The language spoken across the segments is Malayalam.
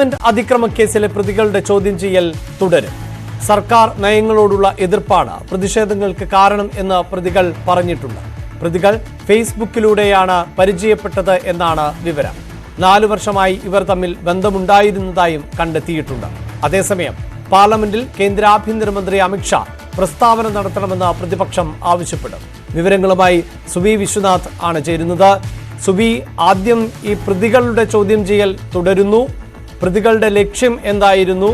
പാർലമെന്റ് അതിക്രമ കേസിലെ പ്രതികളുടെ ചോദ്യം ചെയ്യൽ തുടരും. സർക്കാർ നയങ്ങളോടുള്ള എതിർപ്പാണ് പ്രതിഷേധങ്ങൾക്ക് കാരണം എന്ന് പ്രതികൾ പറഞ്ഞിട്ടുണ്ട്. പ്രതികൾ ഫേസ്ബുക്കിലൂടെയാണ് പരിചയപ്പെട്ടത് എന്നാണ് വിവരം. നാലു വർഷമായി ഇവർ തമ്മിൽ ബന്ധമുണ്ടായിരുന്നതായും കണ്ടെത്തിയിട്ടുണ്ട്. അതേസമയം പാർലമെന്റിൽ കേന്ദ്ര ആഭ്യന്തരമന്ത്രി അമിത്ഷാ പ്രസ്താവന നടത്തണമെന്ന് പ്രതിപക്ഷം ആവശ്യപ്പെടും. വിവരങ്ങളുമായി സുബി വിശ്വനാഥ് ആണ് ചേരുന്നത്. സുബി ആദ്യം ഈ പ്രതികളുടെ ചോദ്യം ചെയ്യൽ തുടരുന്നു. പ്രതികളുടെ ലക്ഷ്യം എന്തായിരുന്നു?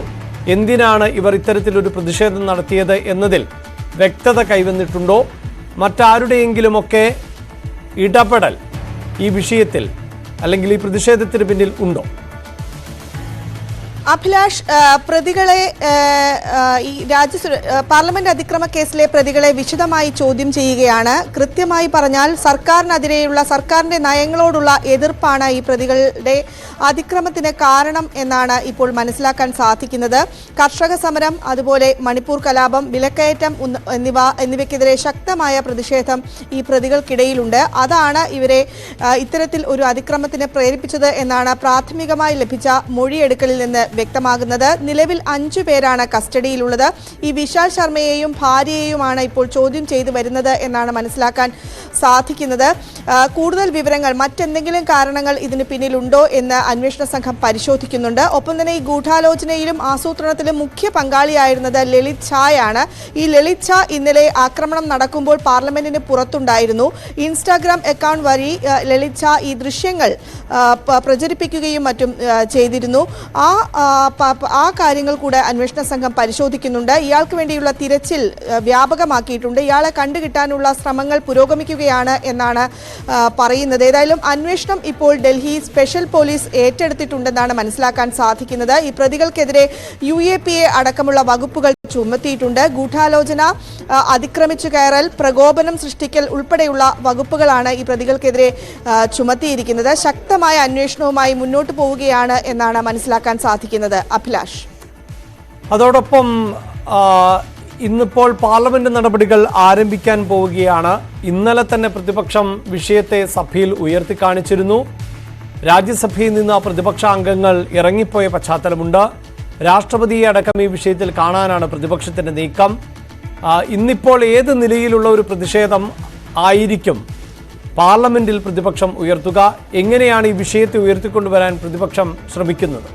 എന്തിനാണ് ഇവർ ഇത്തരത്തിലൊരു പ്രതിഷേധം നടത്തിയത് എന്നതിൽ വ്യക്തത കൈവന്നിട്ടുണ്ടോ? മറ്റാരുടെയെങ്കിലുമൊക്കെ ഇടപെടൽ ഈ വിഷയത്തിൽ അല്ലെങ്കിൽ ഈ പ്രതിഷേധത്തിന് പിന്നിൽ ഉണ്ടോ? അഭിലാഷ് പ്രതികളെ ഈ രാജ്യ പാർലമെന്റ് അതിക്രമ കേസിലെ പ്രതികളെ വിശദമായി ചോദ്യം ചെയ്യുകയാണ്. കൃത്യമായി പറഞ്ഞാൽ സർക്കാരിനെതിരെയുള്ള സർക്കാരിന്റെ നയങ്ങളോടുള്ള എതിർപ്പാണ് ഈ പ്രതികളുടെ അതിക്രമത്തിന് കാരണം എന്നാണ് ഇപ്പോൾ മനസ്സിലാക്കാൻ സാധിക്കുന്നത്. കർഷക സമരം അതുപോലെ മണിപ്പൂർ കലാപം വിലക്കയറ്റം എന്നിവ എന്നിവയ്ക്കെതിരെ ശക്തമായ പ്രതിഷേധം ഈ പ്രതികൾക്കിടയിലുണ്ട്. അതാണ് ഇവരെ ഇത്തരത്തിൽ ഒരു അതിക്രമത്തിന് പ്രേരിപ്പിച്ചത് എന്നാണ് പ്രാഥമികമായി ലഭിച്ച മൊഴിയെടുക്കലിൽ നിന്ന് വ്യക്തമാകുന്നത്. നിലവിൽ അഞ്ചു പേരാണ് കസ്റ്റഡിയിലുള്ളത്. ഈ വിശാൽ ശർമ്മയെയും ഭാര്യയെയുമാണ് ഇപ്പോൾ ചോദ്യം ചെയ്തു വരുന്നത് എന്നാണ് മനസ്സിലാക്കാൻ സാധിക്കുന്നത്. കൂടുതൽ വിവരങ്ങൾ മറ്റെന്തെങ്കിലും കാരണങ്ങൾ ഇതിന് പിന്നിലുണ്ടോ എന്ന് അന്വേഷണ സംഘം പരിശോധിക്കുന്നുണ്ട്. ഒപ്പം തന്നെ ഈ ഗൂഢാലോചനയിലും ആസൂത്രണത്തിലും മുഖ്യ പങ്കാളിയായിരുന്നത് ലളിത് ഛായാണ്. ഈ ലളിത് ഛാ ഇന്നലെ ആക്രമണം നടക്കുമ്പോൾ പാർലമെന്റിന് പുറത്തുണ്ടായിരുന്നു. ഇൻസ്റ്റാഗ്രാം അക്കൗണ്ട് വഴി ലളിത് ഛാ ഈ ദൃശ്യങ്ങൾ പ്രചരിപ്പിക്കുകയും മറ്റും ചെയ്തിരുന്നു. ആ ആ, കാര്യങ്ങൾ കൂടെ അന്വേഷണ സംഘം പരിശോധിക്കുന്നുണ്ട്. ഇയാൾക്ക് വേണ്ടിയുള്ള തിരച്ചിൽ വ്യാപകമാക്കിയിട്ടുണ്ട്. ഇയാളെ കണ്ടുകിട്ടാനുള്ള ശ്രമങ്ങൾ പുരോഗമിക്കുകയാണ് എന്നാണ് പറയുന്നത്. ഏതായാലും അന്വേഷണം ഇപ്പോൾ ഡൽഹി സ്പെഷ്യൽ പോലീസ് ഏറ്റെടുത്തിട്ടുണ്ടെന്നാണ് മനസ്സിലാക്കാൻ സാധിക്കുന്നത്. ഈ പ്രതികൾക്കെതിരെ യു അടക്കമുള്ള വകുപ്പുകൾ ചുമത്തിയിട്ടുണ്ട്. ഗൂഢാലോചന അതിക്രമിച്ചു കയറൽ പ്രകോപനം സൃഷ്ടിക്കൽ ഉൾപ്പെടെയുള്ള വകുപ്പുകളാണ് ഈ പ്രതികൾക്കെതിരെ ചുമത്തിയിരിക്കുന്നത്. ശക്തമായ അന്വേഷണവുമായി മുന്നോട്ട് പോവുകയാണ് എന്നാണ് മനസ്സിലാക്കാൻ സാധിക്കുന്നത്. അഭിലാഷ്. അതോടൊപ്പം ഇന്നിപ്പോൾ പാർലമെന്റ് നടപടികൾ ആരംഭിക്കാൻ പോവുകയാണ്. ഇന്നലെ തന്നെ പ്രതിപക്ഷം വിഷയത്തെ സഭയിൽ ഉയർത്തി കാണിച്ചിരുന്നു രാജ്യസഭയിൽ നിന്ന് പ്രതിപക്ഷ അംഗങ്ങൾ ഇറങ്ങിപ്പോയ പശ്ചാത്തലമുണ്ട്. രാഷ്ട്രപതിയെ അടക്കം ഈ വിഷയത്തിൽ കാണാനാണ് പ്രതിപക്ഷത്തിന്റെ നീക്കം. ഇന്നിപ്പോൾ ഏത് നിലയിലുള്ള ഒരു പ്രതിഷേധം ആയിരിക്കും? പാർലമെന്റിൽ പ്രതിപക്ഷം ഉയർത്തുക എങ്ങനെയാണ് ഈ വിഷയത്തെ ഉയർത്തിക്കൊണ്ടുവരാൻ പ്രതിപക്ഷം ശ്രമിക്കുന്നത്?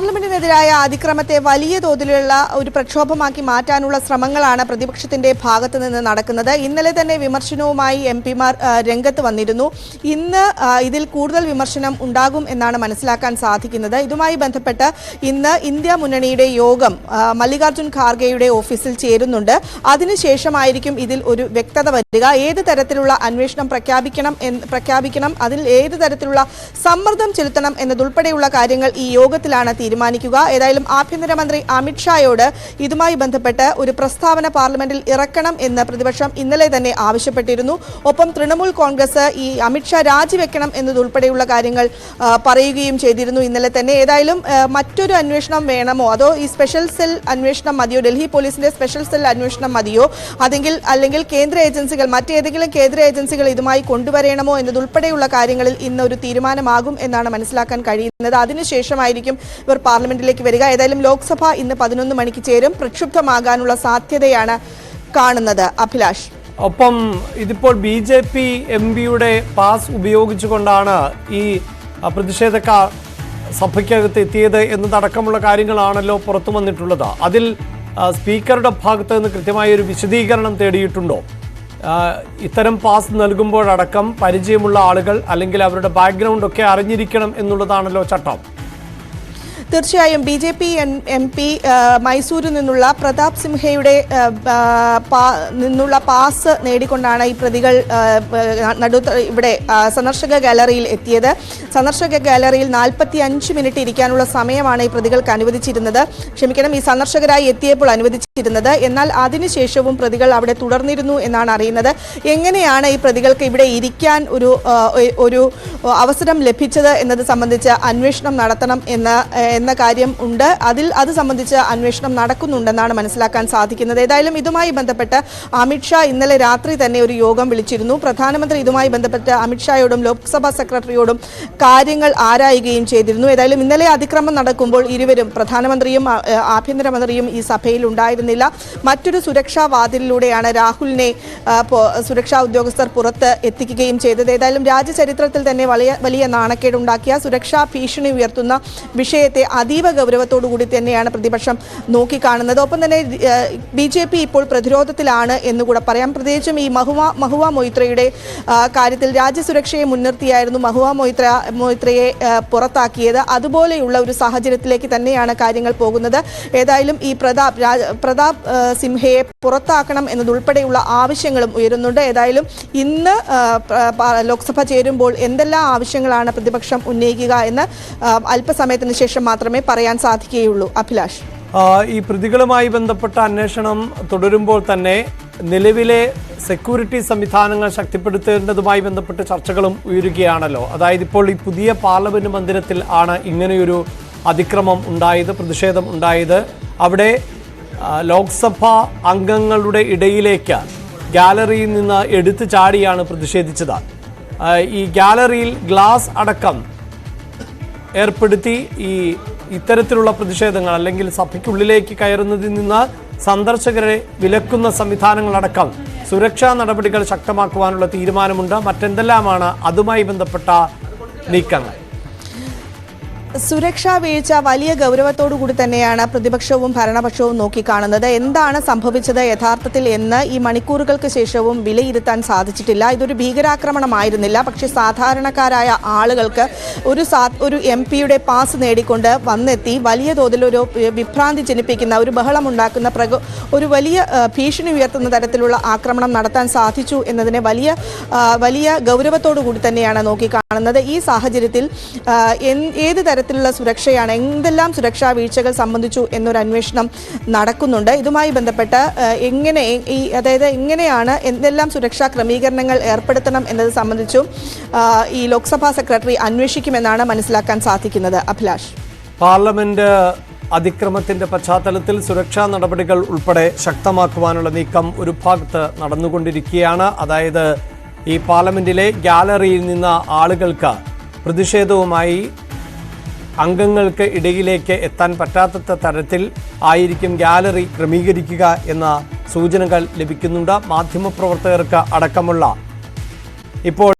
പാർലമെന്റിനെതിരായ അതിക്രമത്തെ വലിയ തോതിലുള്ള ഒരു പ്രക്ഷോഭമാക്കി മാറ്റാനുള്ള ശ്രമങ്ങളാണ് പ്രതിപക്ഷത്തിന്റെ ഭാഗത്ത് നിന്ന് നടക്കുന്നത്. ഇന്നലെ തന്നെ വിമർശനവുമായി എം പിമാർ രംഗത്ത് വന്നിരുന്നു. ഇന്ന് ഇതിൽ കൂടുതൽ വിമർശനം ഉണ്ടാകും എന്നാണ് മനസ്സിലാക്കാൻ സാധിക്കുന്നത്. ഇതുമായി ബന്ധപ്പെട്ട് ഇന്ന് ഇന്ത്യ മുന്നണിയുടെ യോഗം മല്ലികാർജുൻ ഖാർഗെയുടെ ഓഫീസിൽ ചേരുന്നുണ്ട്. അതിനുശേഷമായിരിക്കും ഇതിൽ ഒരു വ്യക്തത വരിക. ഏത് തരത്തിലുള്ള അന്വേഷണം പ്രഖ്യാപിക്കണം പ്രഖ്യാപിക്കണം അതിൽ ഏത് തരത്തിലുള്ള സമ്മർദ്ദം ചെലുത്തണം എന്നതുൾപ്പെടെയുള്ള കാര്യങ്ങൾ ഈ യോഗത്തിലാണ് തീരുമാനിക്കുക. ഏതായാലും ആഭ്യന്തരമന്ത്രി അമിത്ഷായോട് ഇതുമായി ബന്ധപ്പെട്ട് ഒരു പ്രസ്താവന പാർലമെന്റിൽ ഇറക്കണം എന്ന് പ്രതിപക്ഷം ഇന്നലെ തന്നെ ആവശ്യപ്പെട്ടിരുന്നു. ഒപ്പം തൃണമൂൽ കോൺഗ്രസ് ഈ അമിത്ഷാ രാജിവെക്കണം എന്നതുൾപ്പെടെയുള്ള കാര്യങ്ങൾ പറയുകയും ചെയ്തിരുന്നു ഇന്നലെ തന്നെ. ഏതായാലും മറ്റൊരു അന്വേഷണം വേണമോ? അതോ ഈ സ്പെഷ്യൽ സെൽ അന്വേഷണം മതിയോ? ഡൽഹി പോലീസിന്റെ സ്പെഷ്യൽ സെൽ അന്വേഷണം മതിയോ? അതെങ്കിൽ അല്ലെങ്കിൽ കേന്ദ്ര ഏജൻസികൾ മറ്റേതെങ്കിലും കേന്ദ്ര ഏജൻസികൾ ഇതുമായി കൊണ്ടുവരണമോ എന്നതുൾപ്പെടെയുള്ള കാര്യങ്ങളിൽ ഇന്ന് ഒരു തീരുമാനമാകും എന്നാണ് മനസ്സിലാക്കാൻ കഴിയുന്നത്. അതിനുശേഷമായിരിക്കും ഇവർ പാർലമെന്റിലേക്ക് വരിക. ഏതായാലും ലോക്സഭ ഇന്ന് പതിനൊന്ന് മണിക്ക് ചേരും. പ്രക്ഷുബ്ധമാകാനുള്ള സാധ്യതയാണ് കാണുന്നത്. അഭിലാഷ്. ഒപ്പം ഇതിപ്പോൾ ബി ജെ പി എം പിയുടെ പാസ് ഉപയോഗിച്ചുകൊണ്ടാണ് ഈ പ്രതിഷേധക്കാർ സഭയ്ക്കകത്ത് എത്തിയത് എന്നതടക്കമുള്ള കാര്യങ്ങളാണല്ലോ പുറത്തു വന്നിട്ടുള്ളത്. അതിൽ സ്പീക്കറുടെ ഭാഗത്ത് നിന്ന് കൃത്യമായ ഒരു വിശദീകരണം തേടിയിട്ടുണ്ടോ? ഇത്തരം പാസ് നൽകുമ്പോഴടക്കം പരിചയമുള്ള ആളുകൾ അല്ലെങ്കിൽ അവരുടെ ബാക്ക്ഗ്രൗണ്ട് ഒക്കെ അറിഞ്ഞിരിക്കണം എന്നുള്ളതാണല്ലോ ചട്ടം. തീർച്ചയായും B J P M P മൈസൂരിൽ നിന്നുള്ള പ്രതാപ് സിംഹയുടെ നിന്നുള്ള പാസ് നേടിക്കൊണ്ടാണ് ഈ പ്രതികൾ ആ, ഇവിടെ സന്ദർശക ഗാലറിയിൽ എത്തിയത്. സന്ദർശക ഗാലറിയിൽ നാൽപ്പത്തി അഞ്ച് മിനിറ്റ് ഇരിക്കാനുള്ള സമയമാണ് ഈ പ്രതികൾക്ക് അനുവദിച്ചിരുന്നത്. ക്ഷമിക്കണം ഈ സന്ദർശകരായി എത്തിയപ്പോൾ അനുവദിച്ചിരുന്നത്. എന്നാൽ അതിനുശേഷവും പ്രതികൾ അവിടെ തുടർന്നിരുന്നു എന്നാണ് അറിയുന്നത്. എങ്ങനെയാണ് ഈ പ്രതികൾക്ക് ഇവിടെ ഇരിക്കാൻ ഒരു ഒരു അവസരം ലഭിച്ചത് എന്നത് സംബന്ധിച്ച് അന്വേഷണം നടത്തണം എന്ന എന്ന കാര്യം ഉണ്ട്. അതിൽ അത് സംബന്ധിച്ച് അന്വേഷണം നടക്കുന്നുണ്ടെന്നാണ് മനസ്സിലാക്കാൻ സാധിക്കുന്നത്. ഏതായാലും ഇതുമായി ബന്ധപ്പെട്ട് അമിത്ഷാ ഇന്നലെ രാത്രി തന്നെ ഒരു യോഗം വിളിച്ചിരുന്നു. പ്രധാനമന്ത്രി ഇതുമായി ബന്ധപ്പെട്ട് അമിത്ഷായോടും ലോക്സഭാ സെക്രട്ടറിയോടും കാര്യങ്ങൾ ആരായുകയും ചെയ്തിരുന്നു. ഏതായാലും ഇന്നലെ അതിക്രമം നടക്കുമ്പോൾ ഇരുവരും പ്രധാനമന്ത്രിയും ആഭ്യന്തരമന്ത്രിയും ഈ സഭയിൽ ഉണ്ടായിരുന്നില്ല. മറ്റൊരു സുരക്ഷാ വാതിലിലൂടെയാണ് രാഹുലിനെ സുരക്ഷാ ഉദ്യോഗസ്ഥർ പുറത്ത് എത്തിക്കുകയും ചെയ്തത്. ഏതായാലും രാജ്യചരിത്രത്തിൽ തന്നെ വലിയ വലിയ നാണക്കേടുണ്ടാക്കിയ സുരക്ഷാ ഭീഷണി ഉയർത്തുന്ന വിഷയത്തെ അതീവ ഗൗരവത്തോടു കൂടി തന്നെയാണ് പ്രതിപക്ഷം നോക്കിക്കാണുന്നത്. ഒപ്പം തന്നെ ബി ജെ പി ഇപ്പോൾ പ്രതിരോധത്തിലാണ് എന്നുകൂടെ പറയാം. പ്രത്യേകിച്ചും ഈ മഹുവ മഹുവ മൊയ്ത്രയുടെ കാര്യത്തിൽ രാജ്യസുരക്ഷയെ മുൻനിർത്തിയായിരുന്നു മഹുവ മൊയ്ത്ര മൊയ്ത്രയെ പുറത്താക്കിയത്. അതുപോലെയുള്ള ഒരു സാഹചര്യത്തിലേക്ക് തന്നെയാണ് കാര്യങ്ങൾ പോകുന്നത്. ഏതായാലും ഈ പ്രതാപ് പ്രതാപ് സിംഹയെ പുറത്താക്കണം എന്നതുൾപ്പെടെയുള്ള ആവശ്യങ്ങളും ഉയരുന്നുണ്ട്. ഏതായാലും ഇന്ന് ലോക്സഭ ചേരുമ്പോൾ എന്തെല്ലാം ആവശ്യങ്ങളാണ് പ്രതിപക്ഷം ഉന്നയിക്കുക എന്ന് അല്പസമയത്തിന് ശേഷം മാത്രമേ പറയാൻ സാധിക്കുകയുള്ളൂ അഭിലാഷ്. ഈ പ്രതികളുമായി ബന്ധപ്പെട്ട അന്വേഷണം തുടരുമ്പോൾ തന്നെ നിലവിലെ സെക്യൂരിറ്റി സംവിധാനങ്ങൾ ശക്തിപ്പെടുത്തേണ്ടതുമായി ബന്ധപ്പെട്ട് ചർച്ചകളും ഉയരുകയാണല്ലോ. അതായത് ഇപ്പോൾ ഈ പുതിയ പാർലമെന്റ് മന്ദിരത്തിൽ ആണ് ഇങ്ങനെയൊരു അതിക്രമം ഉണ്ടായത് പ്രതിഷേധം ഉണ്ടായത്. അവിടെ ലോക്സഭ അംഗങ്ങളുടെ ഇടയിലേക്ക് ഗാലറിയിൽ നിന്ന് എടുത്തു ചാടിയാണ് പ്രതിഷേധിച്ചത്. ഈ ഗാലറിയിൽ ഗ്ലാസ് അടക്കം ഏർപ്പെടുത്തി ഈ ഇത്തരത്തിലുള്ള പ്രതിഷേധങ്ങൾ അല്ലെങ്കിൽ സഭയ്ക്കുള്ളിലേക്ക് കയറുന്നതിൽ നിന്ന് സന്ദർശകരെ വിലക്കുന്ന സംവിധാനങ്ങളടക്കം സുരക്ഷാ നടപടികൾ ശക്തമാക്കുവാനുള്ള തീരുമാനമുണ്ട്. മറ്റെന്തെല്ലാമാണ് അതുമായി ബന്ധപ്പെട്ട നീക്കങ്ങൾ? സുരക്ഷാ വീഴ്ച വലിയ ഗൗരവത്തോടു കൂടി തന്നെയാണ് പ്രതിപക്ഷവും ഭരണപക്ഷവും നോക്കിക്കാണുന്നത്. എന്താണ് സംഭവിച്ചത് യഥാർത്ഥത്തിൽ എന്ന് ഈ മണിക്കൂറുകൾക്ക് ശേഷവും വിലയിരുത്താൻ സാധിച്ചിട്ടില്ല. ഇതൊരു ഭീകരാക്രമണമായിരുന്നില്ല. പക്ഷെ സാധാരണക്കാരായ ആളുകൾക്ക് ഒരു ഒരു എം പിയുടെ പാസ് നേടിക്കൊണ്ട് വന്നെത്തി വലിയ തോതിൽ ഒരു വിഭ്രാന്തി ജനിപ്പിക്കുന്ന ഒരു ബഹളമുണ്ടാക്കുന്ന പ്രക ഒരു വലിയ ഭീഷണി ഉയർത്തുന്ന തരത്തിലുള്ള ആക്രമണം നടത്താൻ സാധിച്ചു എന്നതിനെ വലിയ വലിയ ഗൗരവത്തോടു കൂടി തന്നെയാണ് നോക്കിക്കാണുന്നത്. ഈ സാഹചര്യത്തിൽ ഏത് തരത്തിൽ തരത്തിലുള്ള സുരക്ഷയാണ് എന്തെല്ലാം സുരക്ഷാ വീഴ്ചകൾ സംബന്ധിച്ചു എന്നൊരു അന്വേഷണം നടക്കുന്നുണ്ട്. ഇതുമായി ബന്ധപ്പെട്ട് എങ്ങനെ ഈ അതായത് എങ്ങനെയാണ് എന്തെല്ലാം സുരക്ഷാ ക്രമീകരണങ്ങൾ ഏർപ്പെടുത്തണം എന്നത് സംബന്ധിച്ചും ഈ ലോക്സഭാ സെക്രട്ടറി അന്വേഷിക്കുമെന്നാണ് മനസ്സിലാക്കാൻ സാധിക്കുന്നത്. അഭിലാഷ്. പാർലമെന്റ് അതിക്രമത്തിന്റെ പശ്ചാത്തലത്തിൽ സുരക്ഷാ നടപടികൾ ഉൾപ്പെടെ ശക്തമാക്കുവാനുള്ള നീക്കം ഒരു ഭാഗത്ത് നടന്നുകൊണ്ടിരിക്കുകയാണ്. അതായത് ഈ പാർലമെന്റിലെ ഗാലറിയിൽ നിന്ന് ആളുകൾക്ക് പ്രതിഷേധവുമായി അംഗങ്ങൾക്ക് ഇടയിലേക്ക് എത്താൻ പറ്റാത്ത തരത്തിൽ ആയിരിക്കും ഗാലറി ക്രമീകരിക്കുക എന്ന സൂചനകൾ ലഭിക്കുന്നുണ്ട്. മാധ്യമപ്രവർത്തകർക്ക് അടക്കമുള്ള ഇപ്പോൾ